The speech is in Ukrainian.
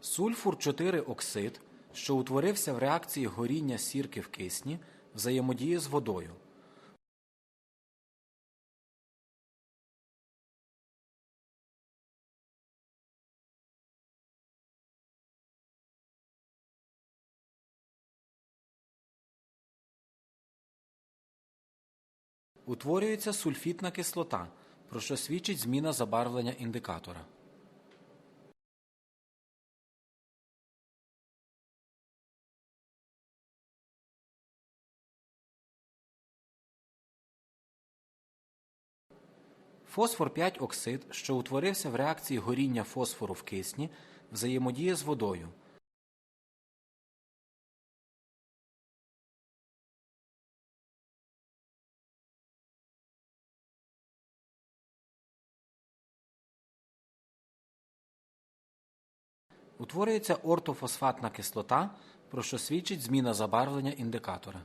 Сульфур 4 оксид, що утворився в реакції горіння сірки в кисні, взаємодіє з водою. Утворюється сульфітна кислота, про що свідчить зміна забарвлення індикатора. Фосфор 5 оксид, що утворився в реакції горіння фосфору в кисні, взаємодіє з водою. Утворюється ортофосфатна кислота, про що свідчить зміна забарвлення індикатора.